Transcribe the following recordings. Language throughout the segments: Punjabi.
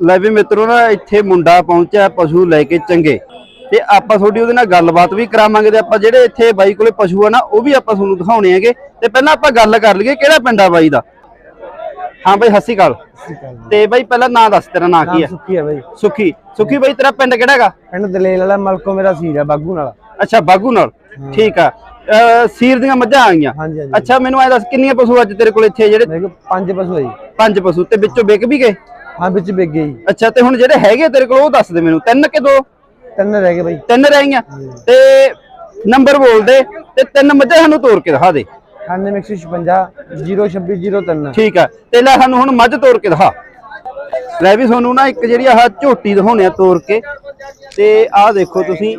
ਲੈ ਵੀ ਮਿੱਤਰੋ ਨਾ ਇੱਥੇ ਮੁੰਡਾ ਪਹੁੰਚਿਆ ਪਸ਼ੂ ਲੈ ਕੇ ਚੰਗੇ। ਤੇ ਆਪਾਂ ਤੁਹਾਡੀ ਉਹਦੇ ਨਾਲ ਗੱਲਬਾਤ ਵੀ ਕਰਾਵਾਂਗੇ ਤੇ ਆਪਾਂ ਜਿਹੜੇ ਇੱਥੇ ਬਾਈ ਕੋਲੇ ਪਸ਼ੂ ਆ ਨਾ ਉਹ ਵੀ ਆਪਾਂ ਤੁਹਾਨੂੰ ਦਿਖਾਉਣੇ ਹੈਗੇ। ਤੇ ਪਹਿਲਾਂ ਆਪਾਂ ਗੱਲ ਕਰ ਲਈਏ ਕਿਹੜਾ ਪਿੰਡ ਆ ਬਾਈ ਦਾ? ਹਾਂ ਬਾਈ ਹੱਸੀ ਕਾਲ ਤੇ ਬਾਈ ਪਹਿਲਾਂ ਨਾਂ ਦੱਸ ਤੇਰਾ ਨਾਂ ਕੀ ਹੈ? ਸੁੱਕੀ ਹੈ ਬਾਈ। ਸੁਖੀ। ਸੁਖੀ ਬਾਈ ਤੇਰਾ ਪਿੰਡ ਕਿਹੜਾ ਹੈਗਾ? ਪਿੰਡ ਦਲੇਲ ਵਾਲਾ ਮਲਕੋ ਮੇਰਾ ਸੀਰ ਹੈ ਬਾਗੂ ਨਾਲ। ਅੱਛਾ ਬਾਗੂ ਨਾਲ। ਠੀਕ ਆ। ਸੀਰ ਦੀਆਂ ਮੱਝਾਂ ਆ ਗਈਆਂ। ਅੱਛਾ ਮੈਨੂੰ ਐ ਦੱਸ ਕਿੰਨੀਆਂ ਪਸ਼ੂ ਅੱਜ ਤੇਰੇ ਕੋਲ ਇੱਥੇ ਜਿਹੜੇ ਪੰਜ ਪਸ਼ੂ ਹੈ ਜੀ। ਪੰਜ ਪਸ਼ੂ? ਤੇ ਵਿੱਚੋਂ ਵਿਕ ਵੀ ਗਏ? ਹਾਂ ਵਿੱਚ ਵਿਕ ਗਏ ਜੀ। ਅੱਛਾ ਤੇ ਹੁਣ ਜਿਹੜੇ ਹੈਗੇ ਤੇਰੇ ਕੋਲ ਉਹ ਦੱਸ ਦੇ ਮੈਨੂੰ। ਤਿੰਨ ਕਿ ਦੋ? ਤਿੰਨ ਰਹਿ ਗਏ ਬਾਈ। ਤਿੰਨ ਰਹਿ ਗਈਆਂ। ਤੇ ਨੰਬਰ ਬੋਲ ਦੇ ਤੇ ਤਿੰਨ ਮੱਝਾਂ ਸਾਨੂੰ ਤੋੜ ਕੇ ਦਿਖਾ ਦੇ। 9156 02603 ਠੀਕ ਆ। ਤੇ ਲੈ ਸਾਨੂੰ ਹੁਣ ਮੱਝ ਤੋੜ ਕੇ ਦਿਖਾ। ਲੈ ਵੀ ਤੁਹਾਨੂੰ ਨਾ ਇੱਕ ਜਿਹੜੀ ਆਹ ਝੋਟੀ ਦਿਖਾਉਣੇ ਆ ਤੋੜ ਕੇ। ਤੇ ਆਹ ਦੇਖੋ ਤੁਸੀਂ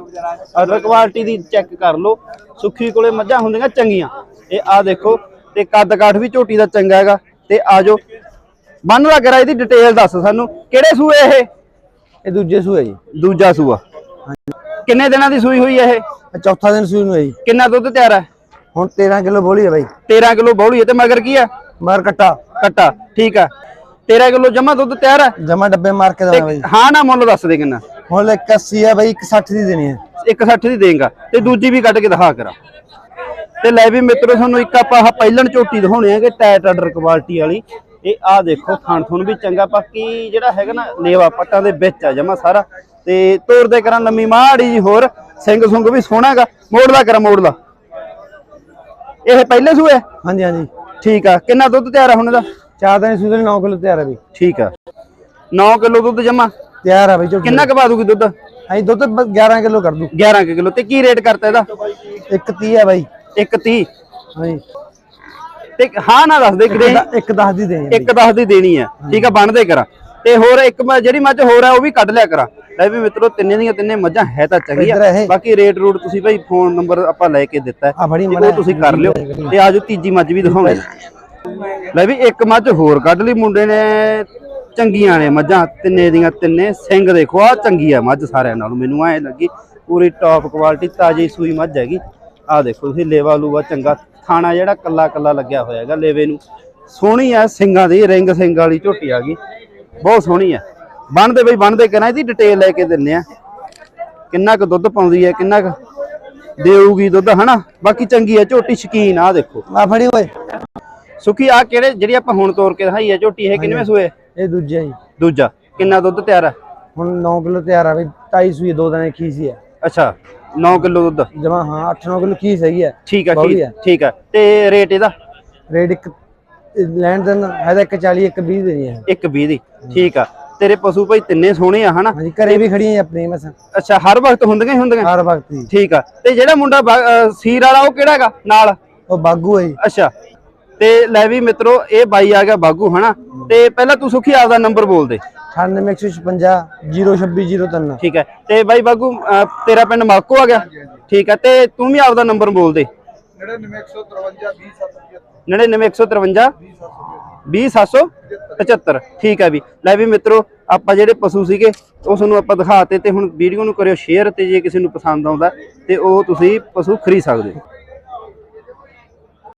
ਅਦਰ ਕੁਆਲਿਟੀ ਦੀ ਚੈੱਕ ਕਰ ਲਓ। ਸੁੱਖੀ ਕੋਲੇ ਮੱਝਾਂ ਹੁੰਦੀਆਂ ਚੰਗੀਆਂ। ਇਹ ਆਹ ਦੇਖੋ ਤੇ ਕੱਦ ਕਾਠ ਵੀ ਝੋਟੀ ਦਾ ਚੰਗਾ ਹੈਗਾ। ਤੇ ਆਜੋ ਬੰਨ ਲੱਗ ਰਿਹਾ ਇਹਦੀ ਡਿਟੇਲ ਦੱਸ ਸਾਨੂੰ। ਕਿਹੜੇ ਸੂਏ ਇਹ? ਇਹ ਦੂਜੇ ਸੂ ਹੈ ਜੀ। ਦੂਜਾ ਸੂਆ। ਕਿੰਨੇ ਦਿਨਾਂ ਦੀ ਸੂਈ ਹੋਈ ਹੈ ਇਹ? ਇਹ ਚੌਥਾ ਦਿਨ ਸੂਈ ਨੂੰ ਹੈ ਜੀ ਕਿੰਨਾ ਦੁੱਧ ਤਿਆਰ ਹੈ? ਹੁਣ 13 ਕਿਲੋ ਬੋਲੀ ਹੈ ਬਾਈ। 13 ਕਿਲੋ ਬੌਲੀ ਹੈ ਤੇ ਮਗਰ ਕੀ ਹੈ? ਮਾਰ ਕੱਟਾ। ਕੱਟਾ ਠੀਕ ਆ 13 ਕਿਲੋ ਜਮਾ ਦੁੱਧ ਤਿਆਰ ਹੈ? ਜਮਾ ਡੱਬੇ ਮਾਰ ਕੇ ਦੇਣਾ ਬਾਈ। ਹਾਂ ਨਾ ਮੁੱਲ ਦੱਸ ਦੇ ਕਿੰਨਾ। ਹੁਣ 81 ਹੈ ਬਾਈ 160 ਦੀ ਦੇਣੀ ਹੈ। 160 ਦੀ ਦੇਂਗਾ। ਤੇ ਦੂਜੀ ਵੀ ਕੱਢ ਕੇ ਦਿਖਾ ਕਰਾ। ਤੇ ਲੈ ਵੀ ਮਿੱਤਰੋ ਤੁਹਾਨੂੰ ਇੱਕ ਆਪਾਂ ਆਹ ਪਹਿਲਣ ਝੋਟੀ ਦਿਖਾਉਣੇ ਆ ਕਿ ਟਾਇਟ ਆਰਡਰ ਕੁਆਲਿਟੀ ਵਾਲੀ। ਇਹ ਆ ਦੇਖੋ ਥਣ ਥੁਣ ਵੀ ਚੰਗਾ ਬਾਕੀ ਜਿਹੜਾ ਹੈਗਾ ਨਾ ਲੇਵਾ ਪੱਟਾਂ ਦੇ ਵਿੱਚ ਆ ਜਮਾ ਸਾਰਾ। ਤੇ ਤੋਰ ਦੇ ਕਰਾਂ ਲੰਮੀ ਮਾੜੀ ਜੀ ਹੋਰ ਸਿੰਘ ਸੁੰਗ ਵੀ ਸੋਹਣਾ ਹੈਗਾ। ਮੋੜਦਾ ਕਰਾਂ ਮੋੜਦਾ ਇਹ ਪਹਿਲੇ ਸੂਏ? ਹਾਂਜੀ ਹਾਂਜੀ। ਠੀਕ ਆ ਕਿੰਨਾ ਦੁੱਧ ਤਿਆਰ ਆ ਹੁਣ ਇਹਦਾ? ਚਾਰ ਦਿਨ ਦੇ 9 ਕਿਲੋ ਤਿਆਰ ਹੈ ਬਾਈ। ਠੀਕ ਆ। 9 ਕਿਲੋ ਦੁੱਧ ਜਮਾ? ਤਿਆਰ ਹੈ ਬਾਈ ਝੋਟੀ ਕਿੰਨਾ ਕਵਾ ਦੂਗੀ ਦੁੱਧ? ਹਾਂਜੀ ਦੁੱਧ ਬਸ 11 ਕਿਲੋ ਕਰ ਦੂ 11 ਕਿਲੋ। ਤੇ ਕੀ ਰੇਟ ਕਰਤਾ ਇਹਦਾ? ਇੱਕ 30 ਹੈ ਬਾਈ। 130 ਹਾਂਜੀ। ਤੇ ਹਾਂ ਨਾ ਦੱਸ ਦੇ ਕਿਤੇ ਇੱਕ 10 ਦੀ ਦੇਣੀ ਹੈ। ਇੱਕ 10 ਦੀ ਦੇਣੀ ਆ ਠੀਕ ਆ ਬਣਦੇ ਕਰਾਂ। ਤੇ ਹੋਰ ਇੱਕ ਜਿਹੜੀ ਮੱਝ ਹੋਰ ਆ ਉਹ ਵੀ ਕੱਢ ਲਿਆ ਕਰਾਂ। ਲੈ ਵੀ ਮਿੱਤਰੋ ਤਿੰਨੇ ਦੀਆਂ ਤਿੰਨੇ ਮੱਝਾਂ ਹੈ ਤਾਂ ਚੰਗੀਆਂ। ਬਾਕੀ ਰੇਟ ਰੂਟ ਤੁਸੀਂ ਭਾਈ ਫੋਨ ਨੰਬਰ ਆਪਾਂ ਲੈ ਕੇ ਦਿੱਤਾ ਹੈ। ਉਹ ਤੁਸੀਂ ਕਰ ਲਿਓ। ਤੇ ਆਜੋ ਤੀਜੀ ਮੱਝ ਵੀ ਦਿਖਾਉਣੀ ਲੈ ਵੀ ਇੱਕ ਮੱਝ ਹੋਰ ਕੱਢ ਲਈ। ਮੁੰਡੇ ਨੇ ਚੰਗੀਆਂ ਨੇ ਮੱਝਾਂ। ਤਿੰਨੇ ਦੀਆਂ ਤਿੰਨੇ। ਸਿੰਘ ਦੇਖੋ ਆ ਚੰਗੀ ਆ ਮੱਝ ਸਾਰਿਆਂ ਨਾਲੋਂ। ਮੈਨੂੰ ਐ ਲੱਗੀ ਪੂਰੀ ਟੌਪ ਕੁਆਲਿਟੀ ਤਾਜੀ ਸੂਈ ਮੱਝ ਹੈਗੀ। ਆ ਦੇਖੋ ਤੁਸੀਂ ਲੇਵਾ ਲੂਵਾ ਚੰਗਾ। ਥਾਣਾ ਜਿਹੜਾ ਕੱਲਾ ਕੱਲਾ ਲੱਗਿਆ ਹੋਇਆ ਹੈਗਾ ਲੇਵੇ ਨੂੰ। ਸੋਹਣੀ ਆ ਸਿੰਗਾਂ ਦੀ ਰਿੰਗ ਸਿੰਘ ਵਾਲੀ ਝੋਟੀ ਆ ਗਈ। ਬਹੁਤ ਸੋਹਣੀ ਆ। ਬਣਦੇ ਬਈ ਬਣਦੇ ਕਰਾਂ ਇਹਦੀ ਡਿਟੇਲ ਲੈ ਕੇ ਦਿੰਨੇ ਆ। ਕਿੰਨਾ ਕੁ ਦੁੱਧ ਪਾਉਂਦੀ ਹੈ ਕਿੰਨਾ ਕੁ ਦੇਊਗੀ ਦੁੱਧ ਹਨਾ? ਬਾਕੀ ਚੰਗੀ ਹੈ ਝੋਟੀ ਸ਼ਕੀਨ ਆ ਦੇਖੋ। ਆ ਫੜੀ ਓਏ। ਸੁਖੀ ਆ ਕਿਹੜੇ ਜਿਹੜੀ ਆਪਾਂ ਹੁਣ ਤੋੜ ਕੇ ਦਿਖਾਈ ਹੈ ਝੋਟੀ ਇਹ ਕਿੰਨਵੇਂ ਸੂਏ? ਇਹ ਦੂਜਾ ਜੀ। ਦੂਜਾ। ਕਿੰਨਾ ਦੁੱਧ ਤਿਆਰ ਹੈ ਹੁਣ 9 ਕਿਲੋ ਤਿਆਰ ਆ ਬਈ 2.5 ਸੂਈ ਦੋ ਦਿਨ ਕੀ ਸੀ ਹੈ ਅੱਛਾ। 9 ਕਿਲੋ ਦੁੱਧ। ਜਮਾ ਹਾਂ 8-9 ਕਿਲੋ ਕੀ ਸਹੀ ਹੈ। ਠੀਕ ਹੈ। ਠੀਕ ਆ ਤੇ ਰੇਟ ਇਹਦਾ? ਰੇਟ ਇੱਕ ਲੈਣ ਦੇਣ ਹੈ ਤਾਂ 140 ਇੱਕ 20 ਦੇਣੀ ਹੈ। 120 ਦੀ। ਠੀਕ ਆ। ਤੇਰੇ ਪਸ਼ੂ ਭਾਈ ਤਿੰਨੇ ਸੋਹਣੇ ਆ ਹਨਾ? ਹਾਂਜੀ ਘਰੇ ਵੀ ਖੜੀਆਂ ਆਪਣੀ ਮਸਾਂ ਅੱਛਾ ਹਰ ਵਕਤ ਹੁੰਦੀਆਂ ਹੀ ਹੁੰਦੀਆਂ? ਹਰ ਵਕਤ ਹੀ। ਠੀਕ ਆ। ਤੇ ਜਿਹੜਾ ਮੁੰਡਾ ਸੀਰ ਵਾਲਾ ਉਹ ਕਿਹੜਾ ਹੈਗਾ ਨਾਲ? ਉਹ ਬਾਗੂ ਹੈ ਜੀ। ਅੱਛਾ। ਤੇ ਲੈ ਵੀ ਮਿੱਤਰੋ ਇਹ ਬਾਈ ਆ ਗਿਆ ਬਾਗੂ ਹਨਾ? ਤੇ ਪਹਿਲਾਂ ਤੂੰ ਸੁਖੀ ਆਪਦਾ ਨੰਬਰ ਬੋਲ ਦੇ। 9856 02603 ਠੀਕ ਹੈ। ਤੇ ਬਾਈ ਬਾਗੂ ਤੇਰਾ ਪਿੰਡ ਮਾਲਕੋ ਆ ਗਿਆ? ਠੀਕ ਹੈ। ਤੇ ਤੂੰ ਵੀ ਆਪਦਾ ਨੰਬਰ ਬੋਲ ਦੇ। 99153 20775 ਠੀਕ ਹੈ ਵੀ। ਲੈ ਵੀ ਮਿੱਤਰੋ ਆਪਾਂ ਜਿਹੜੇ ਪਸ਼ੂ ਸੀਗੇ ਉਹ ਤੁਹਾਨੂੰ ਆਪਾਂ ਦਿਖਾਤੇ ਤੇ ਹੁਣ ਵੀਡੀਓ ਨੂੰ ਕਰਿਓ ਸ਼ੇਅਰ ਤੇ ਜੇ ਕਿਸੇ ਨੂੰ ਪਸੰਦ ਆਉਂਦਾ ਤੇ ਉਹ ਤੁਸੀਂ ਪਸ਼ੂ ਖਰੀਦ ਸਕਦੇ ਹੋ।